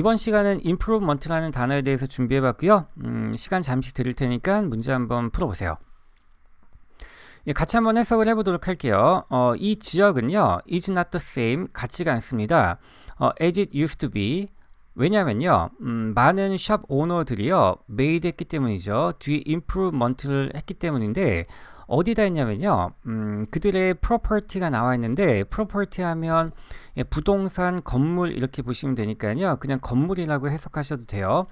이번 시간은 improvement라는 단어에 대해서 준비해봤고요. 음, 시간 잠시 드릴 테니까 문제 한번 풀어보세요. 예, 같이 한번 해석을 해보도록 할게요. 어, 이 지역은요, is not the same, 같지가 않습니다. 어, as it used to be. 왜냐면요, 음, 많은 샵 오너들이요, made 했기 때문이죠. 뒤에 improvement를 했기 때문인데, 어디다 했냐면요, 음, 그들의 property가 나와 있는데, property 하면 예, 부동산, 건물 이렇게 보시면 되니까요. 그냥 건물이라고 해석하셔도 돼요.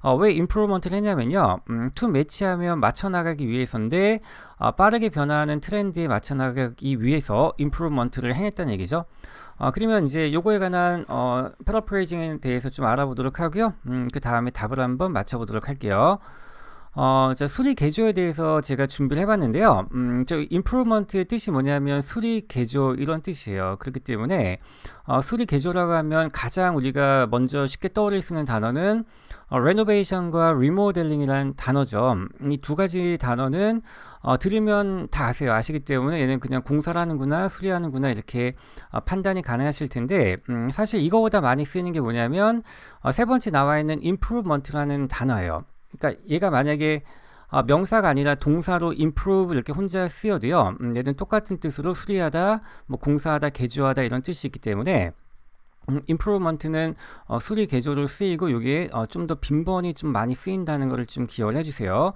어, 왜 improvement를 했냐면요. 음, to 매치하면 맞춰 나가기 위해서인데 어, 빠르게 변화하는 트렌드에 맞춰 나가기 위해서 improvement를 행했다는 얘기죠. 어, 그러면 이제 요거에 관한 어, 패러프레이징에 대해서 좀 알아보도록 하고요. 음, 그 다음에 답을 한번 맞춰보도록 할게요. 어, 자, 수리 개조에 대해서 제가 준비를 해봤는데요. 음, 저 improvement의 뜻이 뭐냐면 수리 개조 이런 뜻이에요. 그렇기 때문에 어, 수리 개조라고 하면 가장 우리가 먼저 쉽게 떠올릴 수 있는 단어는 어, renovation과 remodeling이라는 단어죠. 이 두 가지 단어는 어, 들으면 다 아세요. 아시기 때문에 얘는 그냥 공사를 하는구나, 수리하는구나 이렇게 어, 판단이 가능하실 텐데 음, 사실 이거보다 많이 쓰이는 게 뭐냐면 어, 세 번째 나와 있는 improvement라는 단어예요. 그러니까 얘가 만약에 아, 명사가 아니라 동사로 improve 이렇게 혼자 쓰여도요. 음, 얘는 똑같은 뜻으로 수리하다, 뭐 공사하다, 개조하다 이런 뜻이 있기 때문에 음, improvement는 어, 수리 개조로 쓰이고 이게 어, 좀 더 빈번히 좀 많이 쓰인다는 것을 좀 기억을 해주세요.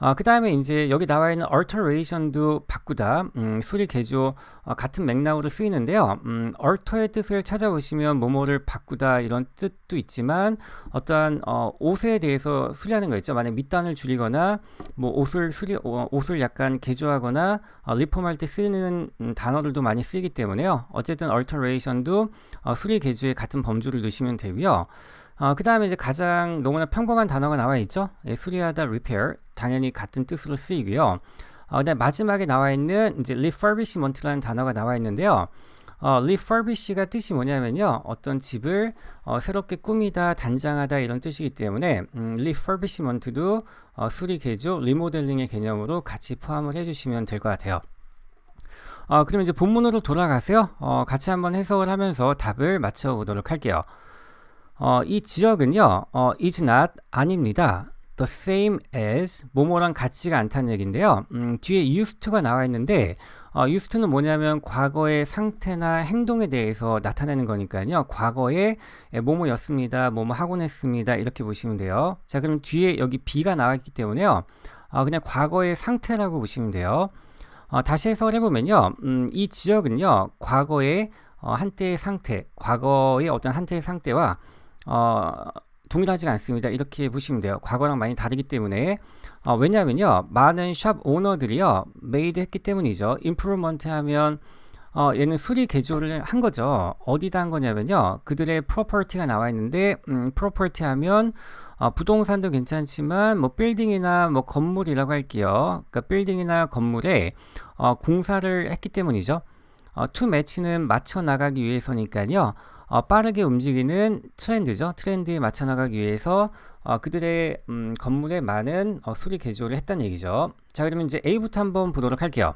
어, 그 다음에 이제 여기 나와 있는 alteration도 바꾸다, 음, 수리 개조 어, 같은 맥락으로 쓰이는데요. 음, alter의 뜻을 찾아보시면 뭐뭐를 바꾸다 이런 뜻도 있지만 어떠한 어, 옷에 대해서 수리하는 거 있죠. 만약 밑단을 줄이거나 뭐 옷을 수리 어, 옷을 약간 개조하거나 어, 리폼할 때 쓰이는 음, 단어들도 많이 쓰이기 때문에요. 어쨌든 alteration도 어, 수리 개조의 같은 범주를 넣으시면 되고요. 어, 그 다음에 이제 가장 너무나 평범한 단어가 나와 있죠. 예, 수리하다, repair. 당연히 같은 뜻으로 쓰이고요. 어, 그다음 마지막에 나와 있는 이제 refurbishment라는 단어가 나와 있는데요. 어, refurbish가 뜻이 뭐냐면요. 어떤 집을 어, 새롭게 꾸미다, 단장하다 이런 뜻이기 때문에 음, refurbishment도 어, 수리 개조, 리모델링의 개념으로 같이 포함을 해주시면 될 것 같아요. 어, 그럼 이제 본문으로 돌아가세요. 어, 같이 한번 해석을 하면서 답을 맞춰보도록 할게요. 어, 이 지역은요, 어, is not 아닙니다. the same as 뭐뭐랑 같지가 않다는 얘기인데요. 음, 뒤에 used to가 나와 있는데 어, used to는 뭐냐면 과거의 상태나 행동에 대해서 나타내는 거니까요. 과거에 뭐뭐였습니다. 뭐뭐 하곤 했습니다. 이렇게 보시면 돼요. 자, 그럼 뒤에 여기 be가 나와 있기 때문에요. 어, 그냥 과거의 상태라고 보시면 돼요. 어, 다시 해석을 해보면요. 음, 이 지역은요. 과거의 어, 한때의 상태, 과거의 어떤 한때의 상태와 어, 동일하지 않습니다. 이렇게 보시면 돼요. 과거랑 많이 다르기 때문에 어, 왜냐하면요 많은 샵 오너들이요 메이드 했기 때문이죠. 임프루먼트 하면 어, 얘는 수리 개조를 한 거죠. 어디다 한 거냐면요 그들의 프로퍼티가 나와 있는데 음, 프로퍼티 하면 어, 부동산도 괜찮지만 뭐 빌딩이나 뭐 건물이라고 할게요. 그러니까 빌딩이나 건물에 어, 공사를 했기 때문이죠. 어, 투 매치는 맞춰 나가기 위해서니까요. 어, 빠르게 움직이는 트렌드죠. 트렌드에 맞춰 나가기 위해서 어, 그들의 음, 건물에 많은 어, 수리 개조를 했다는 얘기죠. 자, 그러면 이제 A부터 한번 보도록 할게요.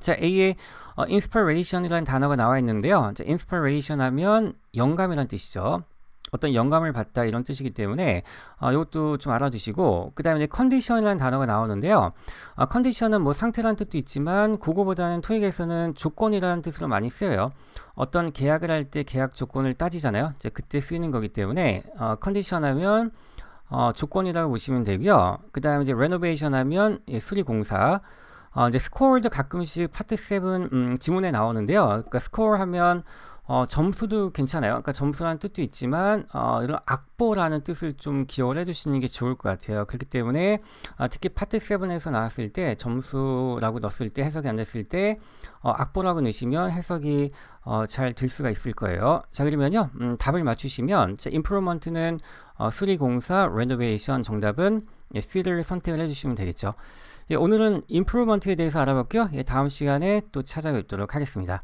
자, A에 어, inspiration이라는 단어가 나와 있는데요. 자, inspiration 하면 영감이라는 뜻이죠. 어떤 영감을 받다 이런 뜻이기 때문에 어, 이것도 좀 알아두시고 그 다음에 컨디션이라는 단어가 나오는데요. 어, 컨디션은 뭐 상태라는 뜻도 있지만 그거보다는 토익에서는 조건이라는 뜻으로 많이 쓰여요. 어떤 계약을 할 때 계약 조건을 따지잖아요. 이제 그때 쓰이는 거기 때문에 어, 컨디션 하면 어, 조건이라고 보시면 되고요. 그 다음에 이제 레노베이션 하면 예, 수리 공사. 어, 이제 스코어도 가끔씩 파트 7 음, 지문에 나오는데요. 그러니까 스코어 하면 어, 점수도 괜찮아요. 그러니까 점수라는 뜻도 있지만 어, 이런 악보라는 뜻을 좀 기억을 해두시는 게 좋을 것 같아요. 그렇기 때문에 어, 특히 파트 7에서 나왔을 때 점수라고 넣었을 때 해석이 안 됐을 때 어, 악보라고 넣으시면 해석이 어, 잘 될 수가 있을 거예요. 자 그러면요 음, 답을 맞추시면 자, 임프로먼트는 어, 수리공사, 레노베이션 정답은 예, C를 선택을 해주시면 되겠죠. 예, 오늘은 임프로먼트에 대해서 알아볼게요. 예, 다음 시간에 또 찾아뵙도록 하겠습니다.